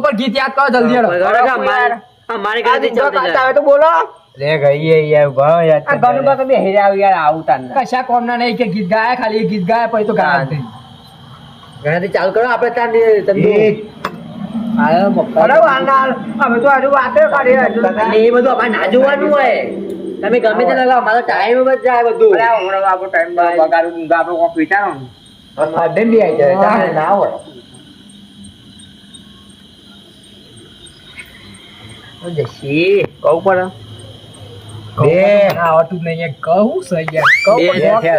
ઉપર ગીત યાદ કરો જલ્દી હેડો. બરાબર, અમારે- અમારે ઘરે થી ચાલતી જાય. તો બોલો. લે ગઈએ યાર ભાવ યાર આ ગણું બા તમે હેરા યાર આવું તાન કશા કોમના નહીં કે ગીત ગાયા ખાલી ગીત ગાયા પછી તો ગાયા નહીં. ચાલુ કરો આપણે ત્યાં ને આયો પપ્પા. અરે વાંડા અમે તો હજુ વાતે કરી એ બધું અમારે ના જોવાનું હોય. તમે ગમે તે લગાવો મારો ટાઈમ જ જાય બધું. અરે હમણાં આપણો ટાઈમ બગાડું આપડે આપણે કોક વિચારો. ને. ખાધે બી આવી જાય ના હોય. જશી કહું પડે બે. ના, આવડતું નહીં કહું છે યાર. કહું પણ છે,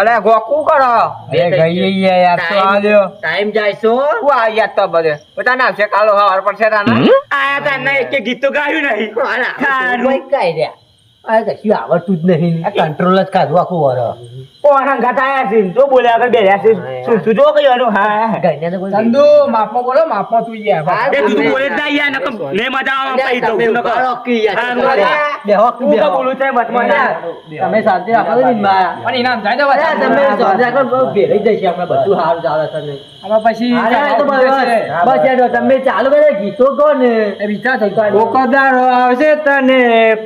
અરે ગોકું કરો. બે યાર તો ટાઈમ જાય હું. આ યાદ તો બધે. ના આવશે કાલો હવાર પડશે તાના આયા તા નહીં કે ગીત તો ગાયું નહીં. કોઈ કાંઈ રહ્યા. આ કશું આવડતું જ નહીં. કંટ્રોલ જ કાઢવું આખું વર. ઓ હંગાત આયા છે. તો બોલ્યા આગળ બેઠા છે. શું શું જો કહેવાનું હા. ઘરના તો કોઈ ચંદુ માપમાં બોલો માપમાં તું યાર. એ તું તો બોલે જ ના યાર નકર લે મજા આવે અલ્યા, પૈ તો તમે નકર. ઉપાડો કી યાર. હા, તમે અલ્યા, બેહો કી હું તો બેહો. બોલું છે મતમાં. તમે શાંતિ રાખો ને માં. પણ ઇનામ જાય તો અલ્યા, તમે શાંતિ રાખો બહુ ભેળાઈ જશે આપણે બધું સારું ચાલે છે ને. હવે પછી તો બસ. યાર, તમે ચાલુ કરો ગીતો ગો ને. વિચાર થઈ ગયો. આવશે તને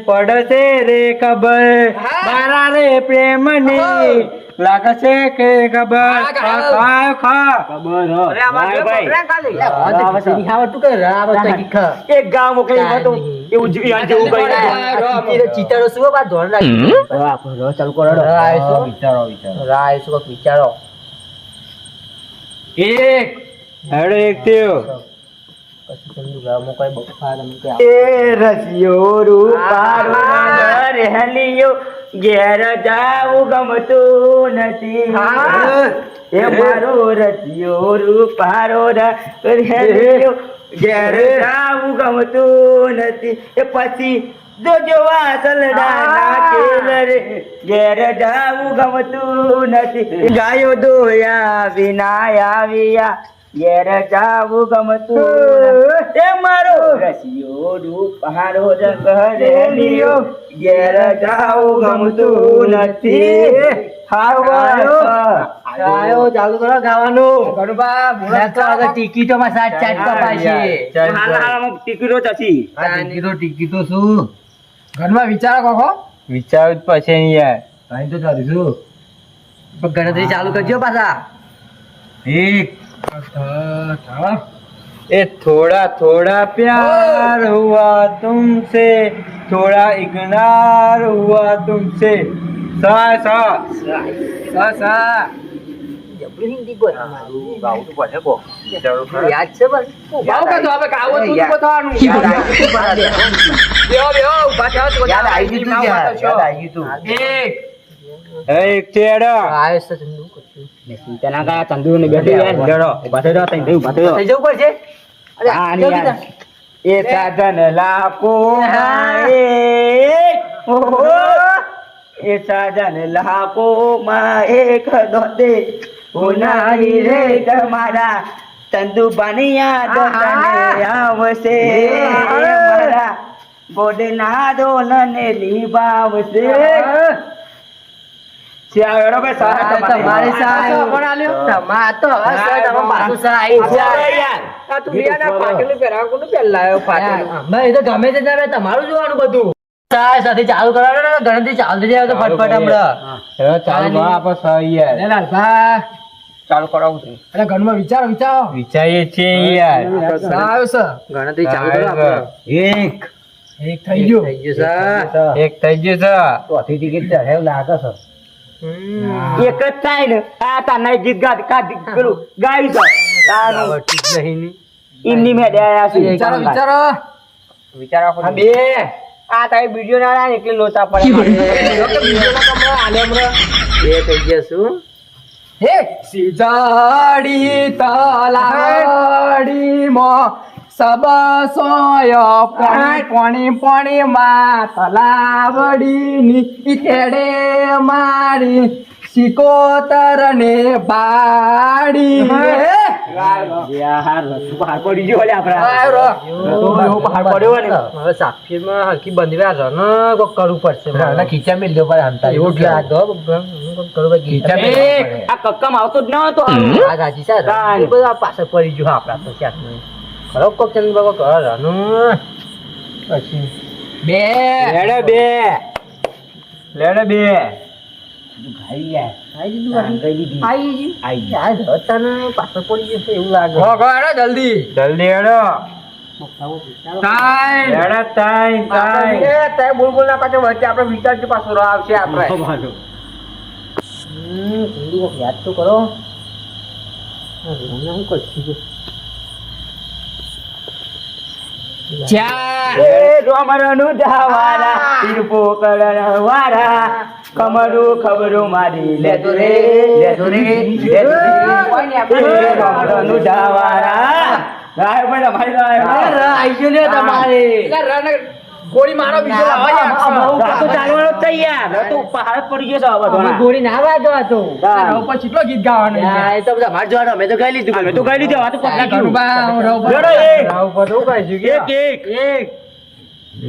પડશે રે ખબર. મારા રે પ્રેમની લાગશે કે ખબર હા, ખા ખા. અરે આમાં ભાઈ, ભાઈ. નહીં, નહીં કે રા આવડતું કે ખા. એક ગામ મોકલી એમાં તો એવું જ યાર જેવું કરી આ ચીતરો- સુવા બા ધોર રાખી હવે આપણે રો ચાલ કરો રો આવીશું વિચારો વિચારો. રા આવીશું કોઈક વિચારો. એક હેડો એક થયો. એ રસિયો રૂપારો રહેલિયો ઘેર જાવું ગમતું નથી. એ મારો રસિયો રૂપારો રહેલિયો ઘેર જાવું ગમતું નથી. એ પછી જોજો ઘેર જાવું ગમતું નથી. ગાયો દોયા વિના આવ્યા ઘેર જાવું ગમતું એ મારો. રસિયો રૂપારો રંગ રેલિયો ઘેર જાવું ગમતું નથી. હાવરો આયો ચાલુ કરો ગાવાનું. ગણુબા, બોલો તો આગળ ટિકિટોમાં સાત ચાટ કપાશે. હાલ હાલમાં ટિકિટો થતી ટિકિટો ટિકિટો શું? ઘરમાં વિચારો કોકો. વિચારું જ પછી નહીં યાર અહીં તો ચાલીશું. પણ ગણતરી ચાલુ કરજો પાછા. एक ए थोड़ा थोड़ा प्यार हुआ तुमसे थोड़ा इग्नार हुआ तुमसे सा सा સા સા જબરું હિન્દી બોલ ગાવું તો પડે કો યાદ છે બસ ગાવ કાઢો, હવે ગાવો તું યાદ. બતાવવાનું. બેહો, બેહો, ઊભા થયા તો યાદ બધા આવી ગયું તું યાદ યાર, છો. યાદ આવી ગયું તું. એક એ રે તમારા તંદુ બનિયા દોતને આવશે. મારા ગોડના દોલને લીબાવશે શિયાળો કે સારા તમારી. સહાય. કોણ આલ્યો? તમા- તો હવે સર, તમે પાછું સહાય. આવી જાય. યાર આ તું રિયાના પાટલું પહેરાવ, કોનું પહેલાયો પાટલું? અમે તો ગમે તે તમે તમારું જોવાનું બધું. સહાય સાથે ચાલુ કરાવો ને ગણતરી ચાલતી જાય તો ફટફટ હમણાં. ચાલો ચાલુ કરો આપણે સહી યાર. લે લાલભા. ચાલુ કરાવું છું. અરે ઘરમાં વિચારો વિચારો. વિચારીએ છીએ યાર. સા આવ્યો ગણતરી ચાલુ કરો આપણે. એક. એક થઈ ગયું. થઈ ગયું સર. એક થઈ ગયું સર. ચોથી ટિકિટ ચઢે લાગે છે એક જ થાય ને આ તાના ગીત ગાત કાઢી પેલું ગાયું છે તાનું નહીં ની. મે આયા છે. વિચારો વિચારો. વિચારો આ બે. આ તારી વિડિયો ના આવે એટલે લોચા પડે. બે થઈ ગયા શું? હે? સીજાડી તાલાડી મો સબસોય પાણી પાણી પાણી માં તલાવડી ની ખેડે મારી સિકોતર ને બાડી યાર પડી ગયો લે આપડા આવ્યો. રસ્તો એવો બહાર પડ્યો ને હવે સાફીમાં હલકી બંધી રન કોક કરવું પડશે ખીચા મેલ પર હંતા એવું આ કક્કમ આવતો જ ન હતો આ ગાજી આ પાછળ પડી ગયું આપડા તો ક્યાંક નહીં. કેન બાબા કરો રાનું. પછી? બે. લેડે બે. લેડે બે. પાછળ પડી જશે એવું લાગે. હો ગો હેડો જલ્દી. જલ્દી હેડો. ટાઈમ લેડે તાઈ તાઈ એ તે બોલ બોલ ના પાછળ વચ્ચે આપણે વિચાર છે પાછો આવશે આપણે. જલ્દી યાદ તો કરો. હું કરશું રોમરનું ધાવારા તીરપો કમરું ખબરું મારી લેતો રે રાય પણ અમારી રાય. આઈ ગયો ને તમારે. ગોળી મારો બીજો લાવવા તો આપશો. ચાલવાનો જ તૈયાર. તો પહાડ પડી ગયો છે હવે અમે ગોળી ના વાગો હતો રવ પર કેટલો ગીત ગાવાનો છે? એ તો બધા માર જોવાનો. મેં તો ગાઈ લીધું મેં તો ગાઈ લીધું હવે તો પકડા ગયું. રવ પર- રવ પર શું કહીશું કે એક એક. એક.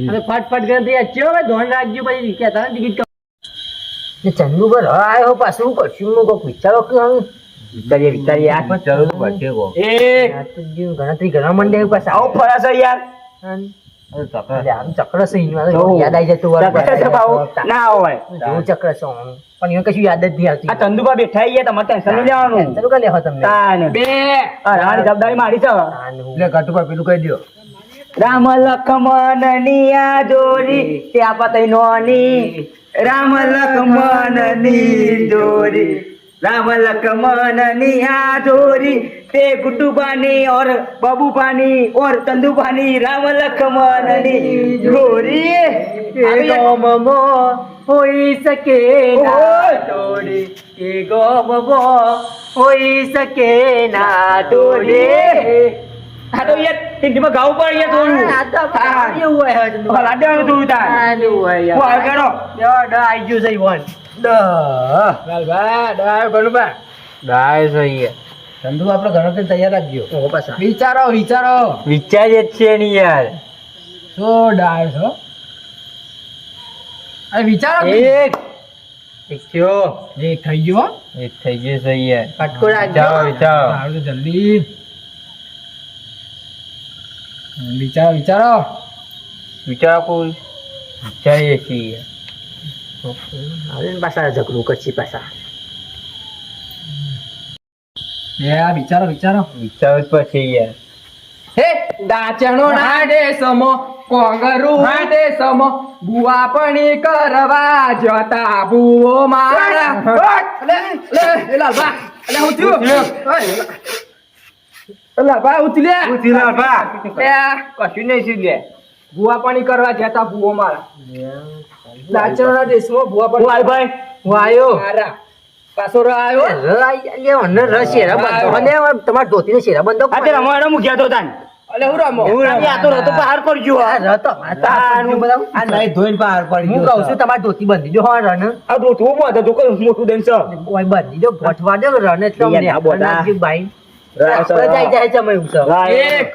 અને ફટફટ ગણતરી આ ચેવો ભાઈ ધોન રાખજો પછી. કહેતા ને ટિકિટ કર ચંદુ પર આવ્યો પાછું. શું કરશું? હું કોક વિચારો કે હું વિચારીએ વિચારીએ. આ પણ જરૂર પડશે કો એક. આ તો જીવ ગણતરી કરવા માંડે પાછા. આવો ફરાશે યાર. ચક્ર છે એની વાતો તો યાદ આવી જતું વાર ચક્કર છે ભાવ. ના હોય જેવું ચક્ર છે પણ એને કશું યાદ જ નહીં આવતી આ ચંદુભા બેઠા છીએ તમારે ટેન્શન નહીં લેવાનું ટેન્શન કાં લેવા તમને તાન બે રાણી જવાબદારી મારી છે એટલે કટુપા પેલું કહી દો રામ લખમણની આ જોડી ત્યાં પતઈ નોની રામ લખમણની જોરી રામ લખમણની આ જોડી તે ગુડ્ડુભાની ઓર બબુભાની ઓર ચંદુભાની રામ લખમણની જોડી એ હોઈ શકે ના ઓય! કે એ ગોમમો હોઈ શકે ના તોડે હા તો યાર હિન્દીમાં ગાવું પડે યાર થોડું તો એવું હોય હવે ચંદુ. થોડું તાર આનું હોય યાર. કરો યો, ડ આઈ ગયું છે વન. ડ. લાલભા, ડાયો ગણુબા. ડાય છે યાર ચંદુ આપણે ગણતરી તૈયાર રાખજો. વિચારો વિચારો. વિચારીએ જ છે ને યાર. શું ડાળ છો અરે વિચારો એક. એક થયો. એક થઈ ગયો એક થઈ ગયો છે યાર. પટકો રાખજો. વિચારો વિચારો. સારું તો જલ્દી. વિચારો વિચારો. વિચારો કોઈ. વિચારીએ છીએ. હવે ને પાછા ઝઘડું કરશી પાછા. વિચારો વિચારો. વિચારો પછી યાર. હે દાચણો નાડે સમો કોંગરુ નાડે સમો. બુઆ કરવા જતા બુઓ મારા. લે લે એ લાલભા અલે હું થયું ઉતલે. એ કશું નહીં શું લે. પાણી કરવા જતા બુઓ મારા. દાચણના દેશમાં બુઆ હું હાલ પાણી ભાઈ વાયો આયો મારા. પાછો રો આવ્યો? ર આઈ લે મને ર શેરા બંધો. ને તમારા શેરા બંધો આ તે તો તાન. અલે હું રમો? આ તો રતો પર ગયો. આ ર તો આ તો આપણું બધા આ નહીં ધોઈને બહાર પડી હું કહું છું. તમારી ધોતી બંધી દો હા રન આ તો થોડું મોટું તો કોઈ મોટું દેન છે ઓય બંધી દો ગોઠવા દો રન એટલે અમને આ. ભાઈ જાય જાય એક.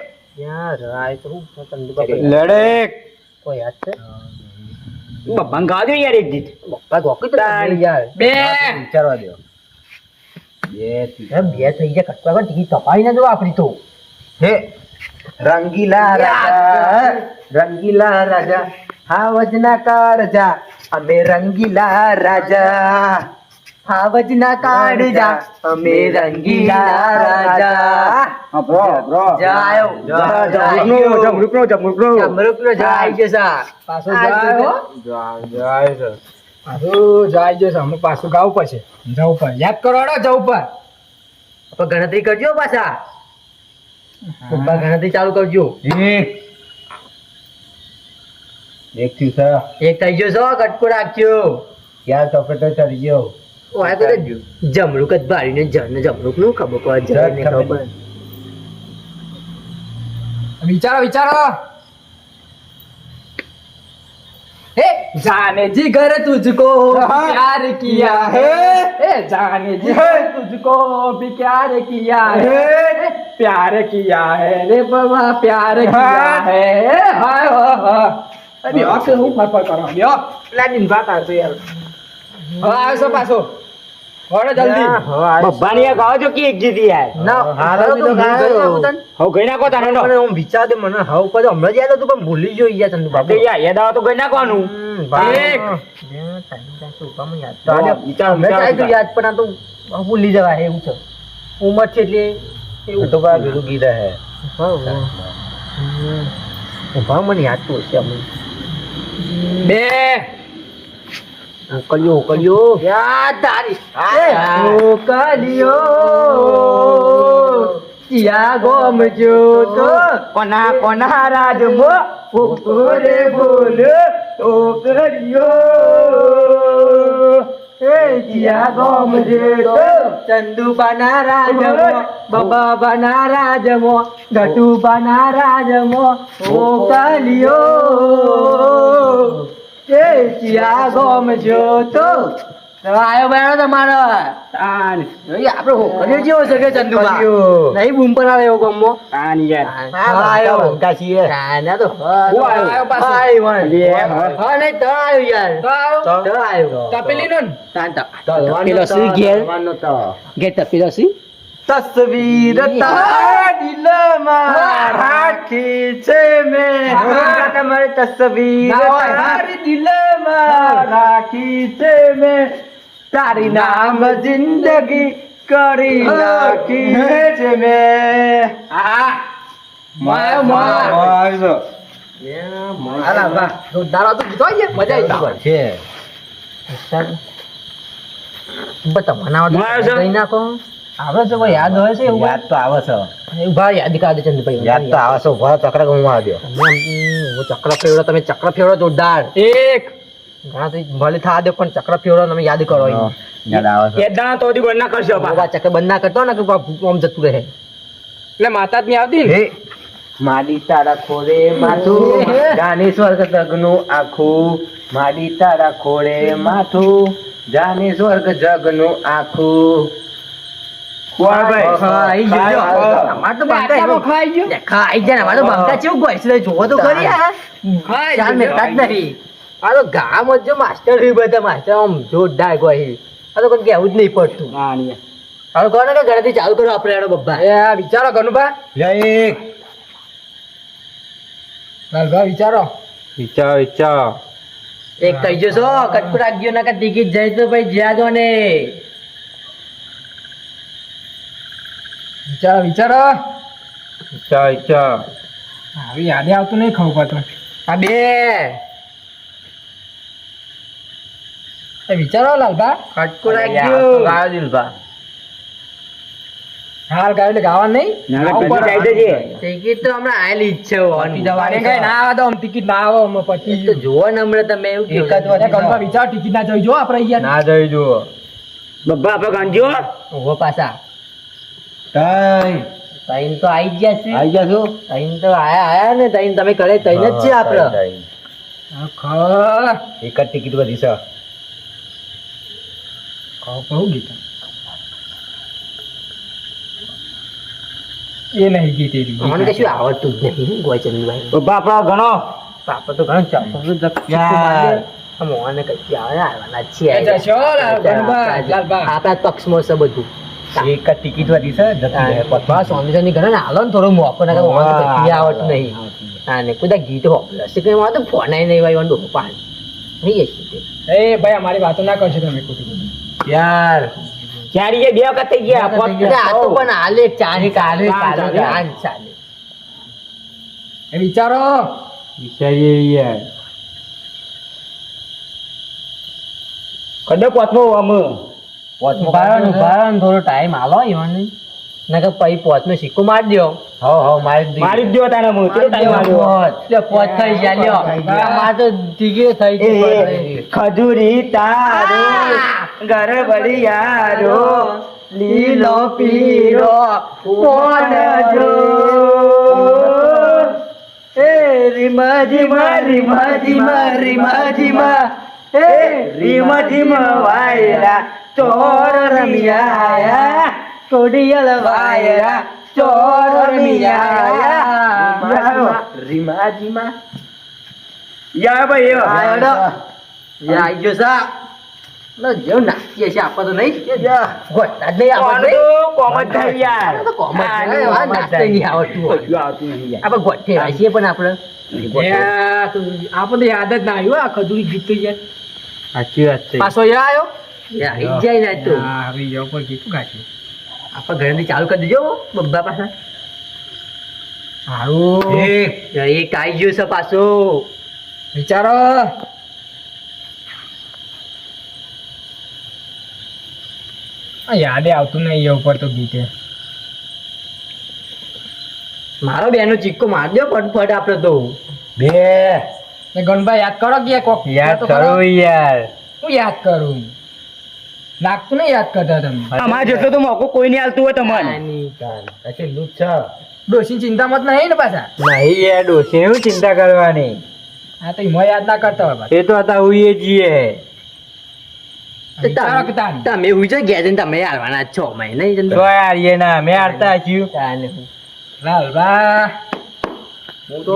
યાર રાય તો હું લડે કોઈ હાથ છે? બપ્પાને ગાજો યાર એક ગીત. બપ્પા ગોકી તો યાર. બે. વિચારવા દો. બે હે, બે થઈ ગયા કટકા પર ટીકી તપાઈ ના જો આપણી તો. હે? રંગીલા રાજા રંગીલા રાજા હા વજના કારજા અમે રંગીલા રાજા. હાવજ ના કાઢજા અમે રંગીલા રાજા. Bro bro. જાયો જમરૂકનો જમરૂકનો જમરૂકનો અમૃતનો જાય છે સા પાછો જાય જાય છે. પાછું જાય છે અમે પાછું ગાવ પડશે જવું પડે. યાદ કરો હેડો જવું પર આપણે ગણતરી કરજો પાછા. પપ્પા ગણતરી ચાલુ કરજો. એક. એક થયું છે. એક થઈ ગયો સો કટકો રાખજો. ક્યાં ચોકલેટો ચડી ગયો. ઓય તો જમણુક જ ભાળીને જનનું ખબર પડે જન ખબર. વિચારો વિચારો. હે? જાને જી ઘર તુજકો પ્યાર કિયા હે? હે? જાને જી ઘર તુજકો ભી પ્યાર કિયા હે? પ્યાર કિયા હે રે બાબા પ્યાર કિયા હે? હાય હો હો. અરે આખે હું ફરફર કરો? લ્યો. લાડીન વાત આવતો યાર. હવે આવશો પાછો. વળો જલ્દી? બબ્બાની આ ગાવા કે એક જીતી યાર ના હાલો હાલો તો ગાયો. ગઈ નાખું તને. હવે ગઈ નાખો તારે નો મને આમ વિચાર દે મને હાવ પાછું હમણાં જ યાદ પણ ભૂલી ગયો યાર ચંદુ બાબુ. યાર યાદ આવે તો ગઈ નાખવાનું. એક. બે, ત્રણ, ચાર, શું કામ યાદ તો આજે વિચારો, હમણાં વિચારો, જ આવ્યું યાદ પણ આ તો ભૂલી જવાય એવું છે. ઉંમર છે એટલે એવું. તો બા બીજું ગીત હે. હા. મને યાદ તો હશે બે. ઉકળ્યો ઉકળ્યો. યાદ તારી કલિયો યા ગોમ જો તો. કોના કોના રાજ મો ઓરે બોલ ઓ કલિયો જીયા ગોમ જે તો. ચંદુ બના રાજમો. બબા બના રાજમો ગટુ બના રાજમો. ઓ કલિયો એ જીયા ગોમ જો તો. આયો બેનો તમારો. તાન. આપણે હોકરીઓ જેવો છે કે ચંદુબા નહીં બૂમ પર આવ્યો ગમો તાન યાર. આયો. બંકા છીએ ના તો. હું આવ્યો પાછો? આયો? લે, હા. હા નહીં તો આવ્યો યાર. તો આવો. તો આવ્યો તપેલી નો ને? શાંત પેલો સી ઘેર. તલવાનો ઘેર તપેલો સી તસવીર તારી દિલમાં રાખી છે મેં. તમારી તસવીર. તારી દિલમાં રાખી છે મેં. તારી નામ જિંદગી કરી નાખી છે મેં. હા. માયો, માયો. હાલા વાહ. જોરદાર હતું ગીતો આવી મજા આવી છે. બતા બનાવો માયો છે? કઈ નાખો. આવડે છે કોઈ યાદ હોય છે યાદ તો આવે છે. ઊભા ભાઈ યાદ કાઢે ભાઈ યાદ તો આવે છે ઊભા ચક્ર ઘુમવા આવ્યો હું ચક્ર ફેવડો તમે ચક્ર ફેવડો જોરદાર. એક. ઘણા તો ભલે થા દે પણ ચક્ર ફેવડો તમે યાદ કરો. યાદ આવે છે. દાણા તો હજી ના કરશો બાબા ચક્ર બંધ ના કરતો ને કે આમ જતું રહે. એટલે માતા જ નહીં આવતી ને? માડી તારા ખોરે માથું જાની સ્વર્ગ જગનું આખું. માડી તારા ખોરે માથું જાની સ્વર્ગ જગનું આખું. માસ્ટર હોય બધા માસ્ટર આમ જોરદાર ગોય આ તો કોઈ કહેવું જ નહીં પડતું. હવે કહો ને ઘરેથી ચાલુ કરો આપણે એનો બબ્બા. એ વિચારો ગનુભા જય લાલભા વિચારો. વિચાર વિચાર. એક કહી જશો કટકુ રાખજો ના કે ટિકિટ જાય તો ભાઈ જ્યાં દો ને વિચારો વિચાર વિચાર વિચાર. આવી યાદે આવતું નહીં ખબર પડતું. આ બે. વિચારો લાલભા. કટકુ ગાયો દિલભા હાલ ગાય એટલે ગાવા નહીં. ટિકિટ તો હમણાં આયેલી જ છે જવાની કઈ ના આવે તો ટિકિટ ના આવે અમે પછી. તો જુઓ ને હમણાં તમે એવું એક જ વાર. વિચાર ટિકિટ ના જોઈ જો આપણે અહીંયા. ના જઈ જુઓ. બબ્બા આપણે ગાંધીઓ ઊભો પાછા. તઈ તઈન તો આઈ ગયા છે. આઈ ગયા છો? તઈન તો આયા આયા ને તઈન તમે કળે તઈન જ છે આપડે તઈ, એક જ ટિકિટ વધી છે. કહું ગીતા. એ નહીં ગીત મને કશું આવડતું જ નહીં ગોચંદભાઈ. આપણા ગણો પાપા તો ઘણો ચાપો યાર. મોહને કશું આવે આવવાના છીએ. આપણા પક્ષમાં છે બધું. એક જ ટિકિટ વધી છે જતી રહે. બસ સ્વામી ની ઘરે ને હાલો ને થોડો મોકો ના આવડતું નહીં હા ને કોઈ ગીત હોપલસ કઈ માં તો ફોન નહીં ભાઈ વંડો પાન નહીં એ ભાઈ અમારી વાતો ના કરશો તમે ખોટી. યાર. ચારી બે વખત થઈ ગયા પોત આ તો પણ હાલે ચારે કાલે ચાલે, કાલે ચાલે. આજ ચાલે. એ વિચારો. વિચારીએ યાર કડક વાતમાં અમે ઉભારણ થોડો ટાઈમ હાલો ઈવન ના પછી પોચનો સિક્કો મારી દ્યો. હો હવ મારી મારી દો તારે હું કેટલો ટાઈમ આવ્યો એટલે પોચ થઈ જાય લ્યો. અમાર તો ટીકે થઈ ગઈ ખજૂરી તારો ગરબડિયારો લીલો પીરો કોણ જો એ રીમા જીમા રીમા જીમા રીમા જીમા. એ રીમા જીમા વાયરા ચોર રમિયાયા. કોડિયલ વાયરા. ચોર રમિયાયા. રીમા જીમા યા ભાઈ આયો યાર ગયો સા. ન જેવ ના છે આપવા તો નહીં. જ નહીં. આવડતું તો કોમ જ થાય. યાર. નહીં આવડતું આવતું નહીં આપણે ગોઠે છીએ પણ આપણે. આપણને યાદ જ ના આવ્યું આ ખજૂરી જીત યાર સાચી વાત છે. પાછો યાર આવ્યો આવી જાય ને તો. આવી જાવ પણ ગીતું ગાશે. આપણે ઘરેથી ચાલુ કરી દેજો બબ્બા પાસે સારું એક. આવી ગયો છે પાછો. વિચારો. યાદે આવતું નહીં એ ઉપર તો ગીતે. મારો બેનો ચીક્કો મારજો ફટફટ આપણે તો. બે. ગણભાઈ યાદ કરો કે કોક? યાદ કરો. યાર. હું યાદ કરું? લાગતું નહીં યાદ કરતા તમે. અમારે જેટલો તો મોકો કોઈ નહીં હાલતું હોય તમારે લૂટ છે. ડોશી ચિંતા મત નહીં ને પાછા? નહીં યાર ડોશી હું ચિંતા કરવાની? હા તો એમાં યાદ ના કરતા હોય એ તો હતા હુઈએ છીએ તો તમે. હું છે ગયા છે ને તમે હાલવાના છો મેં નહીં? તો યાર એ ના મેં હારતા છું લાલ બા હું. તો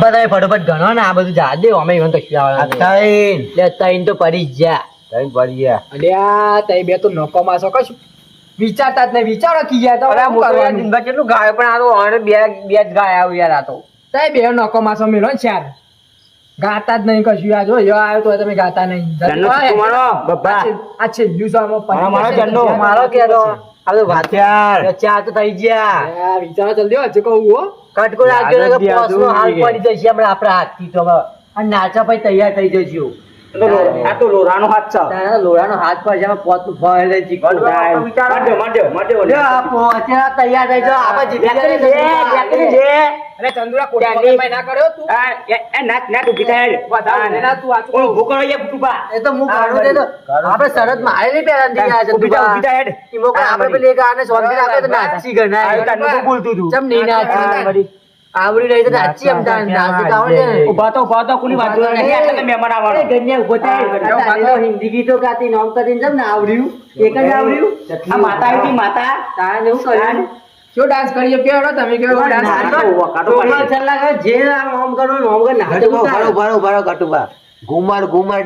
બધા ફટોફટ ગણો ને આ બધું જા. દે અમે ઇવન તો નહીં. લે તૈન તો પડી જા તૈન પડી ગયા. અલ્યા તઈ બે તો નોકો માસો કશું વિચારતા જ નહીં. વિચારો કી ગયા તો અરે યાર દિનભર કેટલું ગાય પણ આ તો હવે બે બે જ ગાય આવ યાર આ તો. તઈ બે નોકો માસો મેલો ને ચાર. ગાતા જ નહીં કશું યાર. જો યો આવ્યો તો તમે ગાતા નહીં. ચંદનો મારો, બબ્બા. આ છે- આમાં પતી મારો, ચંદો. મારો કેરો તો આ તો વાત ચાર તો થઈ ગયા. વિચારો જલ્દી હજુ કહું હો. કટકો રાખજો ને પોસનો હાલ પડી જશે હમણાં આપણા હાથથી તો હવે. નાચા પછી તૈયાર થઈ જજો લોરાનો હાથ છે તારા હાથ પર છે આમાં પોતનું ફળ ચીકુ. મારજો, મારજો. લ્યો, આ પોચા તૈયાર થઈ જાઓ. આપણે જીતી ને તમે. બેકરી છે. અરે ચંદુરા કોટી ના કર્યો તું એ- એ નાચ, નાચ, ઊભી વધારે ના તું આચું ઓય, ઊભું એ ભૂતુભા. એ તો હું કાઢું તે તો આપણે શરત મારેલી પહેલાથી યાર છે ઊભી થા, ઊભી હેડ. ઈમો કોઈ આપણે પેલી એક આને શાંતિ રાખે તો નાચી ગણાય. આ તો બોલતું હતું. ચમ નહીં નાચી? આવડી રહી તો આવડે. તો, તો, કોની તો મહેમાન આવવાનો. થાય. તો હિન્દી ગીતો ગાતી નામ કરીને જમ ને આવડ્યું એક જ આવડ્યું આ માતા આવી માતા. તારા એવું કર્યું શું ડાન્સ કરીએ કેવો તમે કેવો ડાન્સ કરો? ટોપા છેલ્લા જે આમ કરો નાચો ઉતારો. ઘુમર ઘુમર ડાન્સ ઘુમર ઘુમર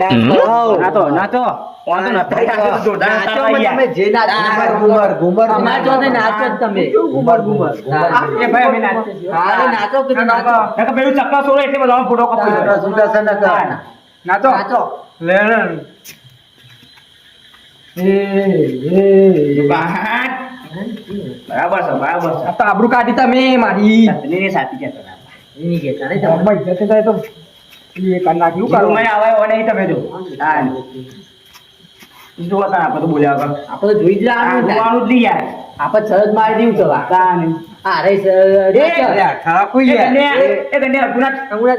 નાચો ને નાચો જ તમે. ઘુમર ઘુમર હા. એ ભાઈ અમે નાચીએ છીએ. હા, તો નાચો કે તમે નાચો? નકર પેલું ચકલા સોળે એટલે બધાનો ફોટો કપાઈ જાય. સુદર્શન નગર. નાચો. નાચો બહાર. બરાબર છે બરાબર છે. આ કાઢી તમે મારી. સાથી કહેતા એ કરી. નાખ્યું કરો મને આવે એવો તમે જો. હા. આપણે તો બોલ્યા આપણે જોઈ જોવાનું નહીં યાર. આપણે મારી દીધું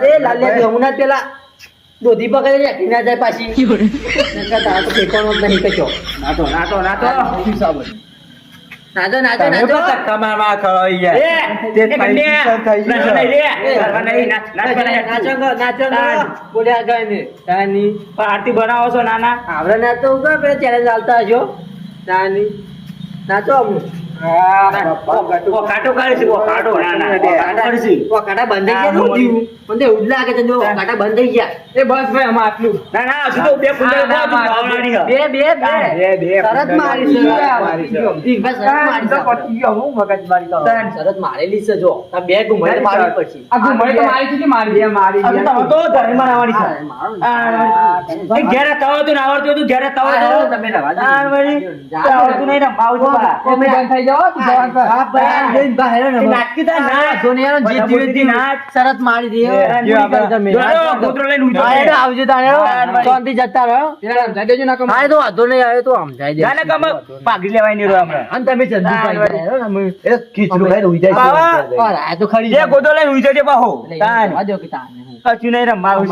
તે હમણાં પેલા દોધી પકડી રાખી ના જાય પાછી. તો ઠેકાણો જ નહીં કશો નાચો, નાચો, નાચો. નાચો નાચો કન્યા. નાચો નહીં રે. નાચવા નહીં, નાચ, નાચવા નહીં. નાચો નાચો બોલ્યા ગયો ને તાની પણ આરતી બનાવો છો નાના ઉગા પેલા ચેલેન્જ ચાલતા હશો નાની નાચો અમુ મારેલી છે જો બે ઘુમાઈ મારવી પડશે આ મારી છે મારી મારી તો ધણીમાં આવવાની છે. હા, મારો ને. આ, એ ઘેરે તવો આવડતું હતું ઘેરે તવો તમે આવડતું નહીં ને ભાવ છે શરત મારી દે લઈને આવજો. શાંતિ જતા રહો. પેલા સમજાઈ દેજો ના કમ હા તો વાંધો નહીં આવે તો સમજાઈ દે લેવાય નહીં રહ્યો અને તમે ચંદુભાઈ ખીચડું ઊઈ જાય તો ખરી લઈને ઉઈ પાહો. નહીં રમવાનું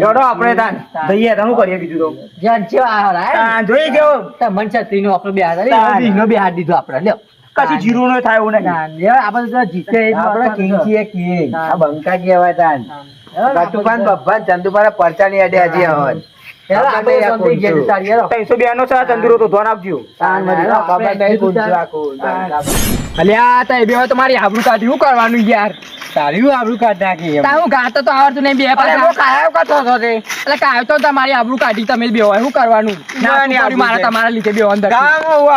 જોડો આપણે તાન. દઈએ તાન, કરીએ બીજું તો? જ્યાં છે આ. આપણો બે હાથ તાન. બે હાથ દીધો આપણે લ્યો કશું જીરું નો થાય એવું નહીં. આપણે તો જીતે આપણે king છીએ king. આ બંકા કહેવાય તાન. પરચાની અડે હજી હવે. ત્રણસો બે નો છે તો ધોન આપજો. અલ્યા બે તમારી આબરૂ કાઢી શું કરવાનું યાર? તારી આબરૂ કાઢ નાખી એમ. ગાતો તો આવડતું નહીં બે પાછા. હું હતો તે. એટલે કાયો તો તમારી આબરૂ કાઢી તમે બે હોય શું કરવાનું? ના, મારે તમારા લીધે બે અંદર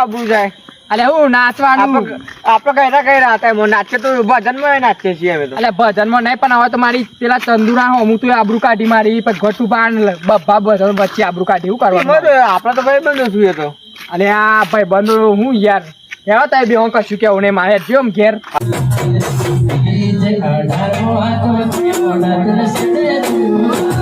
આબરૂ જાય. એટલે હું નાચવાનું. આપણે કઈ કઈ રાતે નાચે તો તો ભજનમાં નાચીએ છીએ અમે તો. ભજન ભજનમાં નહીં પણ હવે તો મારી પેલા ચંદુરા હું તો આબરૂ કાઢી મારી પછી ઘટુ પાન બબ્બા ભજન વચ્ચે આબરૂ કાઢી શું એમાં કરવાનું તો આપણે તો ભાઈ બંધ છું એ તો. અને આ ભાઈ બંધો હું યાર એવા તાય બે હું કશું કેવું નહીં મારે જો ઘેર. ઘેર